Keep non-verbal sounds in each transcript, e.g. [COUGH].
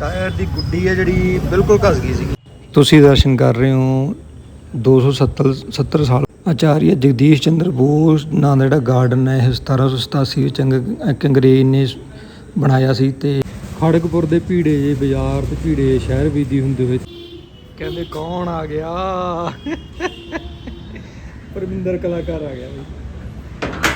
Tyre ਦੀ ਗੁੱਡੀ ਹੈ ਜਿਹੜੀ ਬਿਲਕੁਲ ਘਸ ਗਈ ਸੀ ਤੁਸੀਂ ਦਰਸ਼ਨ ਕਰ ਰਹੇ ਹੋ 270 70 ਸਾਲ ਆਚਾਰੀਆ ਜਗਦੀਸ਼ ਚੰਦਰ ਬੋਸ, ਨਾਂ ਦਾ ਜਿਹੜਾ ਗਾਰਡਨ ਹੈ ਇਹ 1787 ਵਿੱਚ ਇੱਕ ਅੰਗਰੇਜ਼ ਨੇ ਬਣਾਇਆ ਸੀ ਤੇ ਖੜਗਪੁਰ ਦੇ ਭੀੜੇ ਜੇ ਬਾਜ਼ਾਰ ਤੇ ਭੀੜੇ ਸ਼ਹਿਰ ਵੀਦੀ ਹੁੰਦੇ ਹੋਏ ਕਹਿੰਦੇ ਕੌਣ ਆ ਗਿਆ? ਪਰਮਿੰਦਰ ਕਲਾਕਾਰ ਆ ਗਿਆ ਬਈ।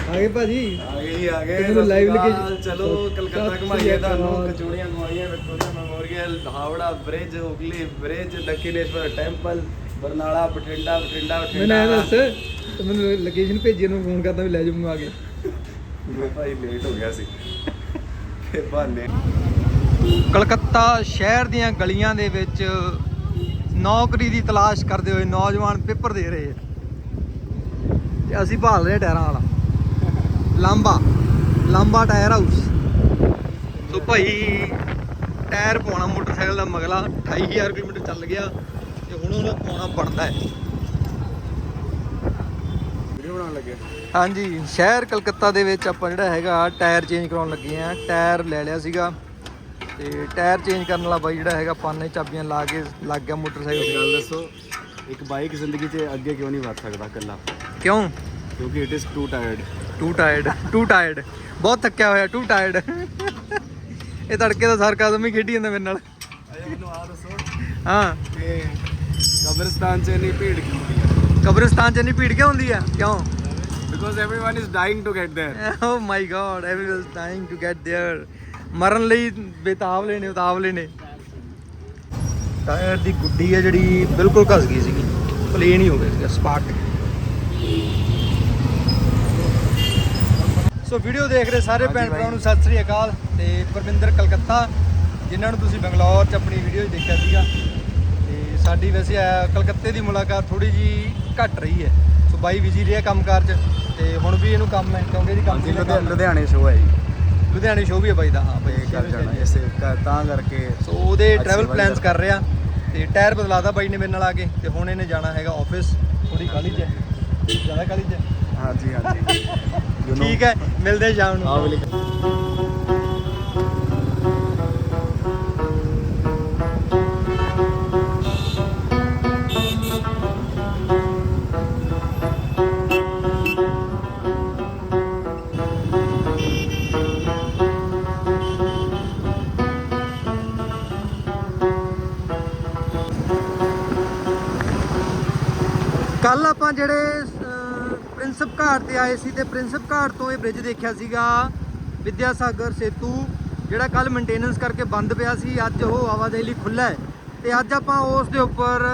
ਆ ਗਏ ਭਾਜੀ ਆ ਗਏ ਜੀ ਆ ਗਏ ਤੁਹਾਨੂੰ ਸਤਿ ਸ਼੍ਰੀ location- ਚਲੋ ਸਤਿ ਕਲਕੱਤਾ ਸ਼੍ਰੀ ਘੁਮਾਈਏ ਅਕਾਲ। ਤੁਹਾਨੂੰ। ਕਚੋੜੀਆਂ ਘੁਮਾਈਏ Victoria Memorial Howrah bridge Hooghly bridge Dakshineswar temple Barnala Bathinda Bathinda Bathinda. ਮੈਨੂੰ ਇਹ ਦੱਸ ਤੇ ਮੈਨੂੰ ਲੋਕੇਸ਼ਨ ਭੇਜੀ ਉਹਨੂੰ ਫੋਨ ਕਰਦਾ ਵੀ ਲੈ ਜਾਊਂ ਮੈਂ ਆ ਕੇ। ਮੈਂ ਭਾਈ ਲੇਟ ਹੋ ਗਿਆ ਸੀ। ਫਿਰ ਬਹਾਨੇ। ਕਲਕੱਤਾ ਸ਼ਹਿਰ ਦੀਆਂ ਗਲੀਆਂ ਦੇ ਵਿੱਚ ਨੌਕਰੀ ਦੀ ਤਲਾਸ਼ ਕਰਦੇ ਹੋਏ ਨੌਜਵਾਨ ਪੇਪਰ ਦੇ ਰਹੇ ਆ ਤੇ ਅਸੀਂ ਭਾਲ ਰਹੇ ਟਾਇਰਾਂ ਵਾਲਾ। ਲਾਂਬਾ ਲਾਂਬਾ ਟਾਇਰ ਹਾਊਸ ਸੋ ਭਾਈ ਟਾਇਰ ਪਾਉਣਾ ਮੋਟਰਸਾਈਕਲ ਦਾ ਮਗਲਾ 28000 ਕਿਲੋਮੀਟਰ ਚੱਲ ਗਿਆ ਤੇ ਹੁਣ ਉਹਨੂੰ ਪਾਉਣਾ ਬਣਦਾ ਹੈ। ਵੀਡੀਓ ਬਣਾਉਣ ਲੱਗੇ ਹਾਂਜੀ ਸ਼ਹਿਰ ਕਲਕੱਤਾ ਦੇ ਵਿੱਚ ਆਪਾਂ ਜਿਹੜਾ ਹੈਗਾ ਟਾਇਰ ਚੇਂਜ ਕਰਾਉਣ ਲੱਗੇ ਆ ਟਾਇਰ ਲੈ ਲਿਆ ਸੀਗਾ। ਤੇ ਟਾਇਰ ਚੇਂਜ ਕਰਨ ਵਾਲਾ ਬਾਈ ਜਿਹੜਾ ਹੈਗਾ ਪਾਨੇ ਚਾਬੀਆਂ ਲਾ ਕੇ ਲੱਗ ਗਿਆ ਮੋਟਰਸਾਈਕਲ ਤੇ। ਗੱਲ ਦੱਸੋ ਇੱਕ ਬਾਈਕ ਜ਼ਿੰਦਗੀ 'ਚ ਅੱਗੇ ਕਿਉਂ ਨਹੀਂ ਵਧ ਸਕਦਾ ਇਕੱਲਾ? ਕਿਉਂ? ਕਿਉਂਕਿ it is too tired too tired too tired ਬਹੁਤ ਥੱਕਿਆ ਹੋਇਆ ਟੂ ਟਾਇਰਡ ਇਹ ਤੜਕੇ ਦਾ ਸਰਕਾਜ਼ਮ ਹੀ ਖੇਡੀ ਜਾਂਦਾ ਮੇਰੇ ਨਾਲ। ਮੈਨੂੰ 'ਚ ਨਹੀਂ ਭੀੜ ਕਿਉਂ ਹੁੰਦੀ ਹੈ ਕਿਉਂ because everyone is dying to get there oh my God everyone is dying to get there ਮਰਨ ਲਈ ਬੇਤਾਬ ਲੈਣੇ ਉਤਾਬ ਲੈਣੇ ਟਾਇਰ ਦੀ ਗੁੱਡੀ ਹੈ ਜਿਹੜੀ ਬਿਲਕੁਲ ਘਸ ਗਈ ਸੀਗੀ। ਪਲੇਨ ਹੀ ਹੋ ਗਿਆ ਸੀਗਾ ਸਪਾਰਕ ਸੋ ਵੀਡੀਓ ਦੇਖ ਰਹੇ ਸਾਰੇ ਭੈਣ। ਭਰਾਵਾਂ ਨੂੰ ਸਤਿ ਸ੍ਰੀ ਅਕਾਲ ਤੇ ਪਰਵਿੰਦਰ ਕਲਕੱਤਾ ਜਿਨ੍ਹਾਂ ਨੂੰ ਤੁਸੀਂ ਬੰਗਲੌਰ 'ਚ ਆਪਣੀ ਵੀਡੀਓ ਦੇਖਿਆ ਸੀਗਾ। ਤੇ ਸਾਡੀ ਵੈਸੇ ਕਲਕੱਤੇ ਦੀ ਮੁਲਾਕਾਤ ਥੋੜੀ ਜੀ ਘਟ ਰਹੀ ਹੈ। ਸੋ ਬਾਈ ਬਿਜ਼ੀ ਰਿਹਾ ਕੰਮਕਾਰ 'ਚ ਤੇ ਹੁਣ ਵੀ ਇਹਨੂੰ ਕੰਮ ਹੈ ਕਿਉਂਕਿ ਇਹਦੀ ਕੰਮ ਹਾਂਜੀ ਲੁਧਿਆਣੇ ਸ਼ੋਅ ਹੈ ਜੀ। ਲੁਧਿਆਣੇ ਸ਼ੋਅ ਵੀ ਹੈ ਬਾਈ ਦਾ ਹਾਂ ਬਾਈ ਕਰ ਜਾਣਾ ਇਸੇ ਕਰ- ਤਾਂ ਕਰਕੇ ਸੋ ਉਹਦੇ ਟਰੈਵਲ ਪਲਾਨਸ ਕਰ- ਕਰ ਰਿਹਾ ਤੇ ਟਾਇਰ ਬਦਲਾਦਾ ਬਾਈ ਨੇ ਮੇਰੇ ਨਾਲ ਆ ਕੇ ਤੇ ਹੁਣ ਇਹਨੇ ਜਾਣਾ ਹੈਗਾ ਆਫਿਸ ਥੋੜੀ ਕਾਲੀ 'ਚ ਹੈ। ਜ਼ਿਆਦਾ ਕਾਲੀ 'ਚ ਹੈ। ਹਾਂਜੀ ਹਾਂਜੀ। [LAUGHS] ਠੀਕ ਹੈ ਮਿਲਦੇ ਸ਼ਾਮ ਹਾਂ ਨੂੰ ਬਿਲਕੁਲ ਕੱਲ ਆਪਾਂ ਜਿਹੜੇ ਪ੍ਰਿੰਸਪ ਘਾਟ ਤੇ ਆਏ ਸੀ ਤੇ ਪ੍ਰਿੰਸਪ ਘਾਟ ਤੋਂ ਇਹ ਬ੍ਰਿਜ ਦੇਖਿਆ ਸੀਗਾ ਵਿਦਿਆਸਾਗਰ ਸੇਤੂ, ਜਿਹੜਾ ਕੱਲ ਮੇਨਟੇਨੈਂਸ ਕਰਕੇ ਬੰਦ ਪਿਆ ਸੀ, ਅੱਜ ਉਹ ਆਵਾਜਾਈ ਲਈ ਖੁੱਲਾ ਹੈ ਤੇ ਅੱਜ ਆਪਾਂ ਉਸ ਦੇ ਉੱਪਰ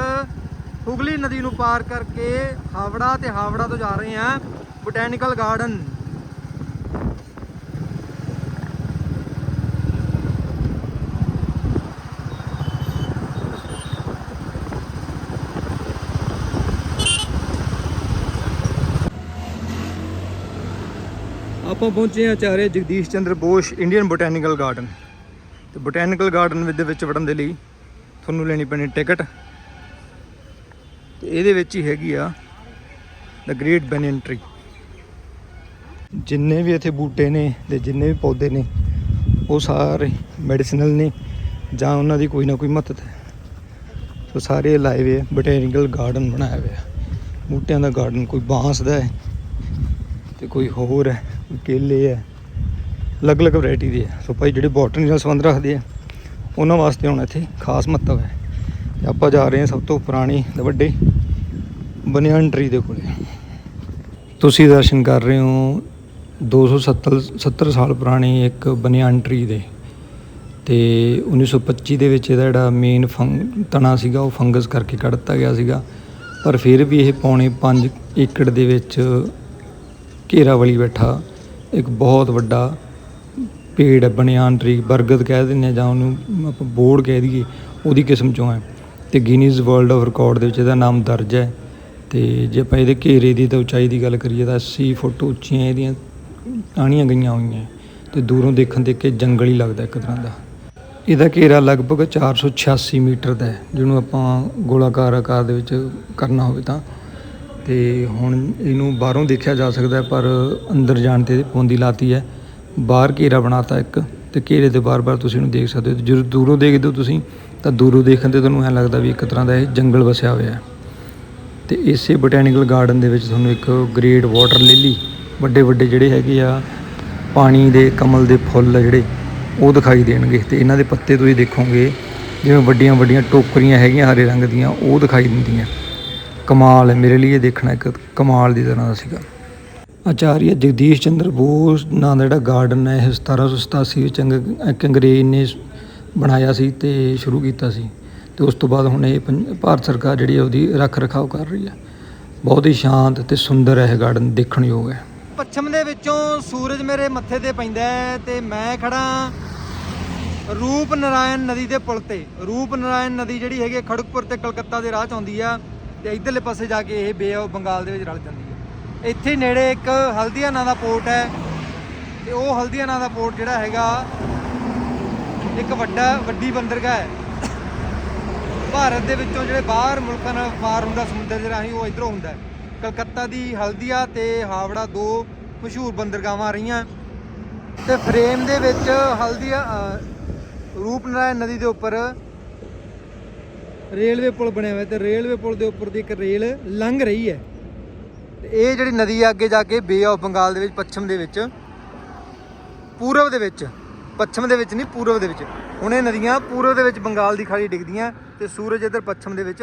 ਹੁਗਲੀ ਨਦੀ ਨੂੰ ਪਾਰ ਕਰਕੇ ਹਾਵੜਾ ਤੇ ਹਾਵੜਾ ਤੋਂ ਜਾ ਰਹੇ ਹਾਂ, ਬੋਟੈਨੀਕਲ ਗਾਰਡਨ। ਆਪਾਂ ਪਹੁੰਚੇ ਹਾਂ ਚਾਰੇ Jagadish Chandra Bose Indian botanical garden ਤੇ ਬੋਟੈਨੀਕਲ ਗਾਰਡਨ ਦੇ ਵਿੱਚ ਵੜਨ ਦੇ ਲਈ ਤੁਹਾਨੂੰ ਲੈਣੀ ਪੈਣੀ ਟਿਕਟ। ਤੇ ਇਹਦੇ ਵਿੱਚ ਹੀ ਹੈਗੀ ਆ ਦ ਗ੍ਰੇਟ ਬੈਨੀਅਨ ਟਰੀ ਜਿੰਨੇ ਵੀ ਇੱਥੇ ਬੂਟੇ ਨੇ ਤੇ ਜਿੰਨੇ ਵੀ ਪੌਦੇ ਨੇ, ਉਹ ਸਾਰੇ ਮੈਡੀਸਨਲ ਨੇ ਜਾਂ ਉਹਨਾਂ ਦੀ ਕੋਈ ਨਾ ਕੋਈ ਮਹੱਤਤਾ ਹੈ। ਸੋ ਸਾਰੇ ਲਾਏ ਹੋਏ ਆ ਬੋਟੈਨੀਕਲ ਗਾਰਡਨ ਬਣਾਇਆ ਹੋਇਆ। ਬੂਟਿਆਂ ਦਾ ਗਾਰਡਨ ਕੋਈ ਬਾਂਸ ਦਾ ਹੈ ਤੇ ਕੋਈ ਹੋਰ ਹੈ। ਕੇਲੇ ਹੈ ਅਲੱਗ-ਅਲੱਗ ਵੈਰਾਈਟੀ ਦੇ ਹੈ ਸੋ ਭਾਈ ਜਿਹੜੇ ਬੋਟਨੀ ਨਾਲ ਸੰਬੰਧ ਰੱਖਦੇ ਆ, ਉਹਨਾਂ ਵਾਸਤੇ ਹੁਣ ਇੱਥੇ ਖਾਸ ਮਹੱਤਵ ਹੈ। ਤੇ ਆਪਾਂ ਜਾ ਰਹੇ ਹਾਂ ਸਭ ਤੋਂ ਪੁਰਾਣੀ ਤੇ ਵੱਡੇ ਬਨਿਆਨ ਟਰੀ ਦੇ ਕੋਲੇ। ਤੁਸੀਂ ਦਰਸ਼ਨ ਕਰ ਰਹੇ ਹੋ 270 70 ਸਾਲ ਪੁਰਾਣੀ ਇੱਕ ਬਨਿਆਨ ਟਰੀ ਦੇ। ਤੇ 1925 ਦੇ ਵਿੱਚ ਇਹਦਾ ਜਿਹੜਾ ਮੇਨ ਫੰਗ, ਤਣਾ ਸੀਗਾ, ਉਹ ਫੰਗਸ ਕਰਕੇ ਕੱਢ ਦਿੱਤਾ ਗਿਆ ਸੀਗਾ। ਪਰ ਫਿਰ ਵੀ ਇਹ ਪੌਣੇ 5 ਏਕੜ ਦੇ ਵਿੱਚ ਘੇਰਾ ਵਾਲੀ ਬੈਠਾ। ਇੱਕ ਬਹੁਤ ਵੱਡਾ ਪੇੜ ਹੈ ਬਨਿਆਨ ਟਰੀ, ਬਰਗਦ ਕਹਿ ਦਿੰਦੇ ਹਾਂ ਜਾਂ ਉਹਨੂੰ ਆਪਾਂ ਬੋੜ ਕਹਿ ਦਈਏ, ਉਹਦੀ ਕਿਸਮ ਚੋਂ ਹੈ। ਤੇ ਗਿਨੀਜ਼ ਵਰਲਡ ਆਫ ਰਿਕਾਰਡ ਦੇ ਵਿੱਚ ਇਹਦਾ ਨਾਮ ਦਰਜ ਹੈ। ਤੇ ਜੇ ਆਪਾਂ ਇਹਦੇ ਘੇਰੇ ਦੀ ਤੇ ਉਚਾਈ ਦੀ ਗੱਲ ਕਰੀਏ ਤਾਂ 80 ਫੁੱਟ ਉੱਚੀਆਂ ਇਹਦੀਆਂ ਟਾਹਣੀਆਂ ਗਈਆਂ ਹੋਈਆਂ ਤੇ ਦੂਰੋਂ ਦੇਖਣ ਦੇ ਕੇ ਜੰਗਲ ਹੀ ਲੱਗਦਾ ਇੱਕ ਤਰ੍ਹਾਂ ਦਾ। ਇਹਦਾ ਘੇਰਾ ਲਗਭਗ 486 ਮੀਟਰ ਦਾ ਹੈ, ਜਿਹਨੂੰ ਆਪਾਂ ਗੋਲਾਕਾਰ ਆਕਾਰ ਦੇ ਵਿੱਚ ਕਰਨਾ ਹੋਵੇ ਤਾਂ। ਤੇ ਹੁਣ ਇਹਨੂੰ ਬਾਹਰੋਂ ਦੇਖਿਆ ਜਾ ਸਕਦਾ ਪਰ ਅੰਦਰ ਜਾਣ ਤੇ ਪਾਬੰਦੀ ਲਾਤੀ ਹੈ। ਬਾਹਰ ਘੇਰਾ ਬਣਾਤਾ ਇੱਕ, ਤੇ ਘੇਰੇ ਦੇ ਬਾਰ-ਬਾਰ ਤੁਸੀਂ ਇਹਨੂੰ ਦੇਖ ਸਕਦੇ ਹੋ। ਜਦੋਂ ਦੂਰੋਂ ਦੇਖਦੇ ਹੋ ਤੁਸੀਂ, ਤਾਂ ਦੂਰੋਂ ਦੇਖਣ ਤੇ ਤੁਹਾਨੂੰ ਐਂ ਲੱਗਦਾ ਵੀ ਇੱਕ ਤਰ੍ਹਾਂ ਦਾ ਇਹ ਜੰਗਲ ਵਸਿਆ ਹੋਇਆ ਹੈ। ਤੇ ਇਸੇ ਬੋਟੈਨੀਕਲ ਗਾਰਡਨ ਦੇ ਵਿੱਚ ਤੁਹਾਨੂੰ ਇੱਕ ਗ੍ਰੇਟ ਵਾਟਰ ਲਿਲੀ ਵੱਡੇ ਵੱਡੇ ਜਿਹੜੇ ਹੈਗੇ ਆ, ਪਾਣੀ ਦੇ ਕਮਲ ਦੇ ਫੁੱਲ ਆ ਜਿਹੜੇ, ਉਹ ਦਿਖਾਈ ਦੇਣਗੇ। ਤੇ ਇਹਨਾਂ ਦੇ ਪੱਤੇ ਤੁਸੀਂ ਦੇਖੋਗੇ, ਜਿਵੇਂ ਵੱਡੀਆਂ ਵੱਡੀਆਂ ਟੋਕਰੀਆਂ ਹੈਗੀਆਂ ਹਰੇ ਰੰਗ ਦੀਆਂ, ਉਹ ਦਿਖਾਈ ਦਿੰਦੀਆਂ। ਕਮਾਲ ਹੈ, ਮੇਰੇ ਲਈ ਇਹ ਦੇਖਣਾ ਇੱਕ ਕਮਾਲ ਦੀ ਤਰ੍ਹਾਂ ਦਾ ਸੀਗਾ। ਆਚਾਰੀਆ ਜਗਦੀਸ਼ ਚੰਦਰ ਬੋਸ ਨਾਂ ਦਾ ਜਿਹੜਾ ਗਾਰਡਨ ਹੈ, ਇਹ 1787 ਵਿੱਚ ਅੰਗ- ਇੱਕ ਅੰਗਰੇਜ਼ ਨੇ ਬਣਾਇਆ ਸੀ ਤੇ ਸ਼ੁਰੂ ਕੀਤਾ ਸੀ। ਤੇ ਉਸ ਤੋਂ ਬਾਅਦ ਹੁਣ ਇਹ ਪੰਜ- ਭਾਰਤ ਸਰਕਾਰ ਜਿਹੜੀ ਹੈ ਉਹਦੀ ਰੱਖ ਰਖਾਵ ਕਰ ਰਹੀ ਹੈ। ਬਹੁਤ ਹੀ ਸ਼ਾਂਤ ਤੇ ਸੁੰਦਰ ਹੈ ਇਹ ਗਾਰਡਨ ਦੇਖਣ ਯੋਗ ਹੈ। ਪੱਛਮ ਦੇ ਵਿੱਚੋਂ ਸੂਰਜ ਮੇਰੇ ਮੱਥੇ ਤੇ ਪੈਂਦਾ ਹੈ ਤੇ ਮੈਂ ਖੜਾ ਰੂਪ ਨਾਰਾਇਣ ਨਦੀ ਦੇ ਪੁਲ ਤੇ। ਰੂਪ ਨਾਰਾਇਣ ਨਦੀ ਜਿਹੜੀ ਹੈਗੀ ਖੜਕਪੁਰ ਖੜਗਪੁਰ ਤੇ ਕਲਕੱਤਾ ਦੇ ਰਾਹ ਚ ਆਉਂਦੀ ਆ। ਤੇ ਇਧਰਲੇ ਪਾਸੇ ਜਾ ਕੇ ਇਹ ਬੇ ਆਫ ਬੰਗਾਲ ਦੇ ਵਿੱਚ ਰਲ ਜਾਂਦੀ ਹੈ। ਇੱਥੇ ਨੇੜੇ ਇੱਕ ਹਲਦੀਆ ਨਾਂ ਦਾ ਪੋਰਟ ਹੈ ਤੇ ਉਹ ਹਲਦੀਆ ਨਾਂ ਦਾ ਪੋਰਟ ਜਿਹੜਾ ਹੈਗਾ, ਇੱਕ ਵੱਡਾ, ਵੱਡੀ ਬੰਦਰਗਾਹ ਹੈ। ਭਾਰਤ ਦੇ ਵਿੱਚੋਂ ਜਿਹੜੇ ਬਾਹਰ ਮੁਲਕਾਂ ਨਾਲ ਵਪਾਰ ਹੁੰਦਾ, ਸਮੁੰਦਰ ਦੇ ਰਾਹੀਂ ਉਹ ਇਧਰੋਂ ਹੁੰਦਾ ਕਲਕੱਤਾ ਦੀ ਹਲਦੀਆ ਤੇ ਹਾਵੜਾ ਦੋ ਮਸ਼ਹੂਰ ਬੰਦਰਗਾਹਾਂ ਰਹੀਆਂ। ਤੇ ਫਰੇਮ ਦੇ ਵਿੱਚ ਹਲਦੀਆ ਰੂਪਨਾਰਾਇਣ ਨਦੀ ਦੇ ਉੱਪਰ ਰੇਲਵੇ ਪੁਲ ਬਣਿਆ ਹੋਇਆ ਤੇ ਰੇਲਵੇ ਪੁਲ ਦੇ ਉੱਪਰ ਦੀ ਇੱਕ ਰੇਲ ਲੰਘ ਰਹੀ ਹੈ। ਤੇ ਇਹ ਜਿਹੜੀ ਨਦੀ ਆ ਅੱਗੇ ਜਾ ਕੇ ਬੇ ਆਫ ਬੰਗਾਲ ਦੇ ਵਿੱਚ, ਪੱਛਮ ਦੇ ਵਿੱਚ, ਪੂਰਬ ਦੇ ਵਿੱਚ, ਪੱਛਮ ਦੇ ਵਿੱਚ ਨਹੀਂ, ਪੂਰਬ ਦੇ ਵਿੱਚ। ਹੁਣ ਇਹ ਨਦੀਆਂ ਪੂਰਬ ਦੇ ਵਿੱਚ ਬੰਗਾਲ ਦੀ ਖਾੜੀ ਡਿੱਗਦੀਆਂ ਤੇ ਸੂਰਜ ਇੱਧਰ ਪੱਛਮ ਦੇ ਵਿੱਚ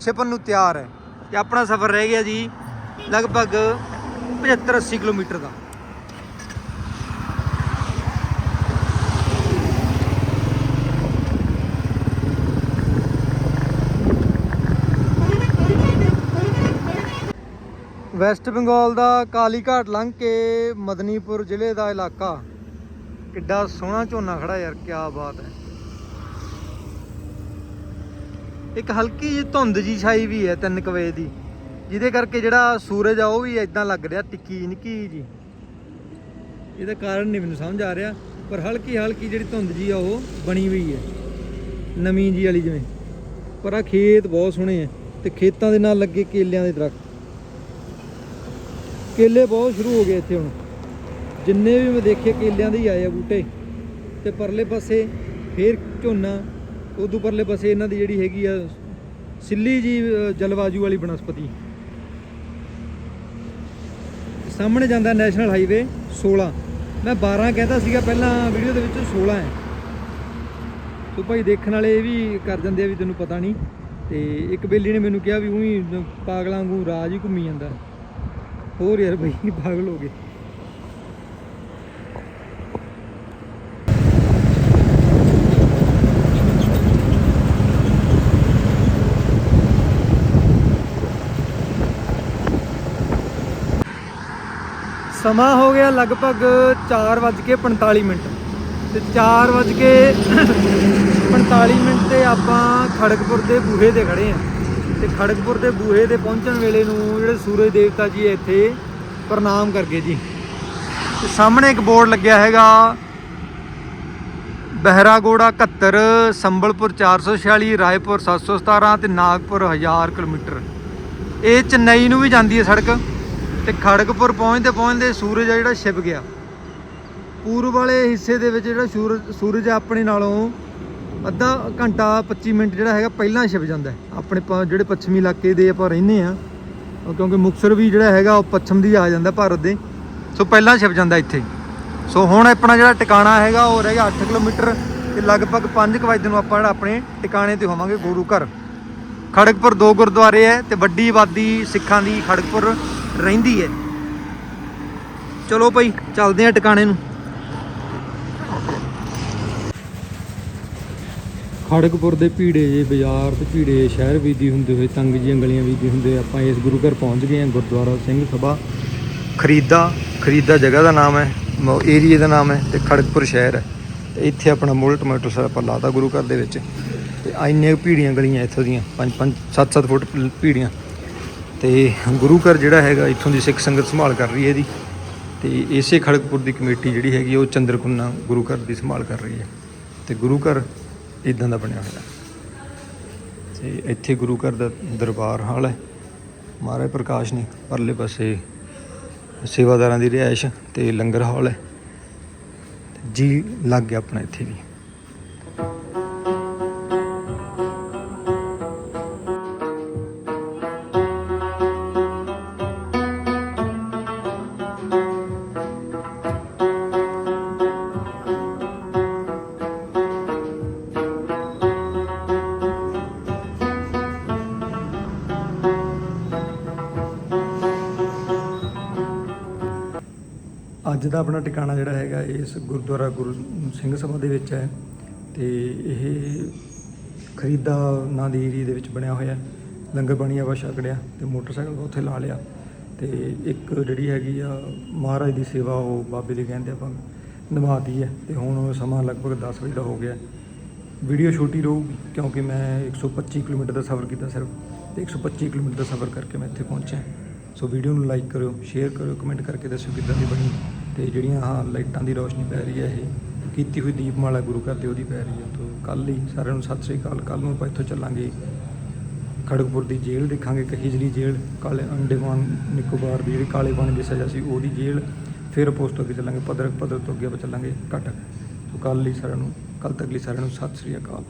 ਛਿਪਣ ਨੂੰ ਤਿਆਰ ਹੈ। ਤੇ ਆਪਣਾ ਸਫ਼ਰ ਰਹਿ ਗਿਆ ਜੀ ਲਗਭਗ 75 80 ਕਿਲੋਮੀਟਰ ਦਾ। ਵੈਸਟ ਬੰਗਾਲ ਦਾ ਕਾਲੀ ਘਾਟ ਲੰਘ ਕੇ ਮਦਨੀਪੁਰ ਜ਼ਿਲ੍ਹੇ ਦਾ ਇਲਾਕਾ। ਕਿੱਡਾ ਸੋਹਣਾ ਝੋਨਾ ਖੜਾ ਯਾਰ ਕੀ ਬਾਤ ਹੈ। ਇੱਕ ਹਲਕੀ ਜਿਹੀ ਧੁੰਦ ਜੀ ਛਾਈ ਵੀ ਹੈ 3 ਵਜੇ ਦੀ, ਜਿਹਦੇ ਕਰਕੇ ਜਿਹੜਾ ਸੂਰਜ ਆ ਉਹ ਵੀ ਇਦਾਂ ਲੱਗ ਰਿਹਾ ਟਿੱਕੀ ਨਿੱਕੀ ਜੀ ਇਹਦਾ ਕਾਰਨ ਨਹੀਂ ਮੈਨੂੰ ਸਮਝ ਆ ਰਿਹਾ, ਪਰ ਹਲਕੀ ਹਲਕੀ ਜਿਹੜੀ ਧੁੰਦ ਜੀ ਆ ਉਹ ਬਣੀ ਹੋਈ ਹੈ, ਨਵੀਂ ਜੀ ਵਾਲੀ ਜਿਵੇਂ। ਪਰ ਆ ਖੇਤ ਬਹੁਤ ਸੋਹਣੇ ਆ, ਤੇ ਖੇਤਾਂ ਦੇ ਨਾਲ ਲੱਗੇ ਕੇਲਿਆਂ ਦੇ ਦਰਖਤ। ਕੇਲੇ ਬਹੁਤ ਸ਼ੁਰੂ ਹੋ ਗਏ ਇੱਥੇ ਹੁਣ। ਜਿੰਨੇ ਵੀ ਮੈਂ ਦੇਖੇ ਕੇਲਿਆਂ ਦੇ ਹੀ ਆਏ ਆ ਬੂਟੇ। ਤੇ ਪਰਲੇ ਪਾਸੇ ਫੇਰ ਝੋਨਾ ਉਦੋਂ ਪਰਲੇ ਪਾਸੇ ਇਹਨਾਂ ਦੀ ਜਿਹੜੀ ਹੈਗੀ ਆ ਸਿੱਲੀ ਜੀ ਅ, ਜਲਵਾਯੂ ਵਾਲੀ ਬਨਸਪਤੀ। ਸਾਹਮਣੇ ਜਾਂਦਾ ਨੈਸ਼ਨਲ ਹਾਈਵੇ 16 ਮੈਂ 12 ਕਹਿੰਦਾ ਸੀਗਾ ਪਹਿਲਾਂ ਵੀਡੀਓ ਦੇ ਵਿੱਚ 16 ਹੈ। ਤੋ ਭਾਈ ਦੇਖਣ ਵਾਲੇ ਇਹ ਵੀ ਕਰ ਜਾਂਦੇ ਆ ਵੀ ਤੈਨੂੰ ਪਤਾ ਨਹੀਂ। ਤੇ ਇੱਕ ਬੇਲੀ ਨੇ ਮੈਨੂੰ ਕਿਹਾ ਵੀ ਉਹੀ ਪਾਗਲਾਂ ਵਾਂਗੂ ਰਾਜ ਹੀ ਘੁੰਮੀ ਜਾਂਦਾ। ਹੋਰ ਯਾਰ ਬਈ, ਪਾਗਲ ਹੋ ਗਏ। ਸਮਾਂ ਹੋ ਗਿਆ ਲਗਭਗ 4:45 ਮਿੰਟ। ਤੇ 4:45 ਮਿੰਟ ਤੇ ਆਪਾਂ ਖੜਗਪੁਰ ਦੇ ਬੂਹੇ ਤੇ ਖੜੇ ਆ। ਤੇ ਖੜਗਪੁਰ ਦੇ ਬੂਹੇ ਦੇ ਪਹੁੰਚਣ ਵੇਲੇ ਨੂੰ ਜਿਹੜੇ ਸੂਰਜ ਦੇਵਤਾ ਜੀ ਇੱਥੇ ਪ੍ਰਣਾਮ ਕਰਕੇ ਜੀ। ਤੇ ਸਾਹਮਣੇ ਇੱਕ ਬੋਰਡ ਲੱਗਿਆ ਹੈਗਾ। ਬਹਿਰਾਗੋੜਾ 71 ਸੰਬਲਪੁਰ 446 ਰਾਏਪੁਰ 717 ਤੇ ਨਾਗਪੁਰ 1000 ਕਿਲੋਮੀਟਰ। ਇਹ ਚੇਨਈ ਨੂੰ ਵੀ ਜਾਂਦੀ ਹੈ ਸੜਕ ਤੇ ਖੜਗਪੁਰ ਪਹੁੰਚਦੇ ਪਹੁੰਚਦੇ ਸੂਰਜ ਆ ਜਿਹੜਾ ਛਿਪ ਗਿਆ। ਪੂਰਬ ਵਾਲੇ ਹਿੱਸੇ ਦੇ ਵਿੱਚ ਜਿਹੜਾ ਸੂਰਜ ਸੂਰਜ ਆ ਆਪਣੇ ਨਾਲੋਂ ਅੱਧਾ ਘੰਟਾ 25 ਮਿੰਟ ਜਿਹੜਾ ਹੈਗਾ ਪਹਿਲਾਂ ਛਿਪ ਜਾਂਦਾ ਆਪਣੇ ਪ- ਜਿਹੜੇ ਪੱਛਮੀ ਇਲਾਕੇ ਦੇ ਆਪਾਂ ਰਹਿੰਦੇ ਆ ਕਿਉਂਕਿ ਮੁਕਸਰ ਵੀ ਜਿਹੜਾ ਹੈਗਾ, ਉਹ ਪੱਛਮ ਦੀ ਆ ਜਾਂਦਾ ਭਾਰਤ ਦੇ। ਸੋ ਪਹਿਲਾਂ ਛਿਪ ਜਾਂਦਾ ਇੱਥੇ। ਸੋ ਹੁਣ ਆਪਣਾ ਜਿਹੜਾ ਟਿਕਾਣਾ ਹੈਗਾ, ਉਹ ਰਹਿ ਗਿਆ 8 ਕਿਲੋਮੀਟਰ ਤੇ ਲਗਭਗ 5 ਵਜੇ ਨੂੰ ਆਪਾਂ ਜਿਹੜਾ ਆਪਣੇ ਟਿਕਾਣੇ ਤੇ ਹੋਵਾਂਗੇ ਗੁਰੂ ਘਰ। ਖੜਗਪੁਰ ਦੋ ਗੁਰਦੁਆਰੇ ਹੈ ਤੇ ਵੱਡੀ ਆਬਾਦੀ ਸਿੱਖਾਂ ਦੀ ਖੜਗਪੁਰ ਰਹਿੰਦੀ ਹੈ। ਚਲੋ ਭਾਈ, ਚੱਲਦੇ ਆ ਟਿਕਾਣੇ ਨੂੰ। ਖੜਗਪੁਰ ਦੇ ਭੀੜੇ ਜੇ ਬਾਜ਼ਾਰ ਤੇ ਭੀੜੇ ਸ਼ਹਿਰ ਵੀਦੀ ਹੁੰਦੇ ਹੋਏ, ਤੰਗ ਜੀਆਂ ਗਲੀਆਂ ਵੀਦੀ ਹੁੰਦੇ, ਆਪਾਂ ਇਸ ਗੁਰੂ ਘਰ ਪਹੁੰਚ ਗਏ ਹਾਂ, ਗੁਰਦੁਆਰਾ ਸਿੰਘ ਸਭਾ। ਖਰੀਦਾ ਖਰੀਦਾ ਜਗ੍ਹਾ ਦਾ ਨਾਮ ਹੈ ਏਰੀਏ ਦਾ ਨਾਮ ਹੈ ਤੇ ਖੜਗਪੁਰ ਸ਼ਹਿਰ ਹੈ। ਤੇ ਇੱਥੇ ਆਪਣਾ ਮੁੱਲ ਟੋਮੈਟੋ ਸਰ ਆਪਾਂ ਲਾਤਾ ਗੁਰੂ ਘਰ ਦੇ ਵਿੱਚ। ਤੇ ਇੰਨੇ ਭੀੜੀਆਂ ਗਲੀਆਂ ਇੱਥੋਂ ਦੀਆਂ 5 5 7 7 ਫੁੱਟ ਭੀੜੀਆਂ। ਤੇ ਗੁਰੂ ਘਰ ਜਿਹੜਾ ਹੈਗਾ, ਇੱਥੋਂ ਦੀ ਸਿੱਖ ਸੰਗਤ ਸੰਭਾਲ ਕਰ ਰਹੀ ਹੈ ਇਹਦੀ। ਤੇ ਇਸੇ ਖੜਗਪੁਰ ਦੀ ਕਮੇਟੀ ਜਿਹੜੀ ਹੈਗੀ, ਉਹ ਚੰਦਰਕੁੰਨਾ ਗੁਰੂ ਘਰ ਦੀ ਸੰਭਾਲ ਕਰ ਰਹੀ ਹੈ। ਤੇ ਗੁਰੂ ਘਰ ਇਦਾਂ ਦਾ ਬਣਿਆ ਹੋਇਆ। ਤੇ ਇੱਥੇ ਗੁਰੂ ਘਰ ਦਾ ਦਰਬਾਰ ਹਾਲ ਹੈ। ਮਹਾਰਾਜ ਪ੍ਰਕਾਸ਼ ਨੇ ਪਰਲੇ ਪਾਸੇ ਸੇਵਾਦਾਰਾਂ ਦੀ ਰਿਹਾਇਸ਼ ਤੇ ਲੰਗਰ ਹਾਲ ਹੈ। ਤੇ ਜੀ ਲੱਗ ਗਿਆ ਆਪਣਾ ਇੱਥੇ ਵੀ। ਅੱਜ ਦਾ ਆਪਣਾ ਟਿਕਾਣਾ ਜਿਹੜਾ ਹੈਗਾ ਇਸ ਗੁਰਦੁਆਰਾ ਗੁਰੂ ਸਿੰਘ ਸਭਾ ਦੇ ਵਿੱਚ ਹੈ ਤੇ ਇਹ ਖਰੀਦਾ ਨਾਂ ਦੀ ਏਰੀਆ ਦੇ ਵਿੱਚ ਬਣਿਆ ਹੋਇਆ ਲੰਗਰ ਪਾਣੀ ਆਵਾ ਛਕੜਿਆ ਤੇ ਮੋਟਰਸਾਈਕਲ ਉੱਥੇ ਲਾ ਲਿਆ ਤੇ ਇੱਕ ਜਿਹੜੀ ਹੈਗੀ ਆ ਮਹਾਰਾਜ ਦੀ ਸੇਵਾ ਉਹ ਬਾਬੇ ਦੇ ਕਹਿੰਦੇ ਆਪਾਂ ਨਿਭਾਤੀ ਹੈ ਤੇ ਹੁਣ ਸਮਾਂ ਲਗਭਗ 10 ਵਜੇ ਦਾ ਹੋ ਗਿਆ। ਵੀਡੀਓ ਛੋਟੀ ਰਹੂਗੀ ਕਿਉਂਕਿ ਮੈਂ 125 ਕਿਲੋਮੀਟਰ ਦਾ ਸਫ਼ਰ ਕੀਤਾ ਸਿਰਫ ਤੇ 125 ਕਿਲੋਮੀਟਰ ਦਾ ਸਫ਼ਰ ਕਰਕੇ ਮੈਂ ਇੱਥੇ ਪਹੁੰਚਿਆ। ਸੋ ਵੀਡੀਓ ਨੂੰ ਲਾਈਕ ਕਰਿਓ, ਸ਼ੇਅਰ ਕਰਿਓ, ਕਮੈਂਟ ਕਰਕੇ ਦੱਸਿਓ ਕਿੱਦਾਂ ਦੀ ਬਣੀ। ਤੇ ਜਿਹੜੀਆਂ ਆਹ ਲਾਈਟਾਂ ਦੀ ਰੋਸ਼ਨੀ ਪੈ ਰਹੀ ਹੈ ਇਹ, ਕੀਤੀ ਹੋਈ ਦੀਪਮਾਲਾ ਗੁਰੂ ਘਰ ਤੇ ਉਹਦੀ ਪੈ ਰਹੀ ਹੈ। ਤੋਂ ਕੱਲ ਹੀ ਸਾਰਿਆਂ ਨੂੰ ਸਤਿ ਸ੍ਰੀ ਅਕਾਲ। ਕੱਲ ਨੂੰ ਆਪਾਂ ਇੱਥੋਂ ਚੱਲਾਂਗੇ ਖੜਗਪੁਰ ਦੀ ਜੇਲ੍ਹ, ਦੇਖਾਂਗੇ ਕਹੀਜਲੀ ਜੇਲ੍ਹ, ਕਾਲੇ ਅੰਡੇਮਾਨ ਨਿਕੋਬਾਰ ਦੀ ਜਿਹੜੀ ਕਾਲੇ ਪਾਣੀ ਦੀ ਸਜ਼ਾ ਸੀ ਉਹਦੀ ਜੇਲ੍ਹ, ਫਿਰ ਉਸ ਤੋਂ ਅੱਗੇ ਚੱਲਾਂਗੇ ਪਦਰ ਪਦਰ ਤੋਂ ਅੱਗੇ ਆਪਾਂ ਚੱਲਾਂਗੇ ਘਟਕ ਸੋ ਕੱਲ ਲਈ ਸਾਰਿਆਂ ਨੂੰ ਕੱਲ ਤੱਕ ਲਈ ਸਾਰਿਆਂ ਨੂੰ ਸਤਿ ਸ੍ਰੀ ਅਕਾਲ।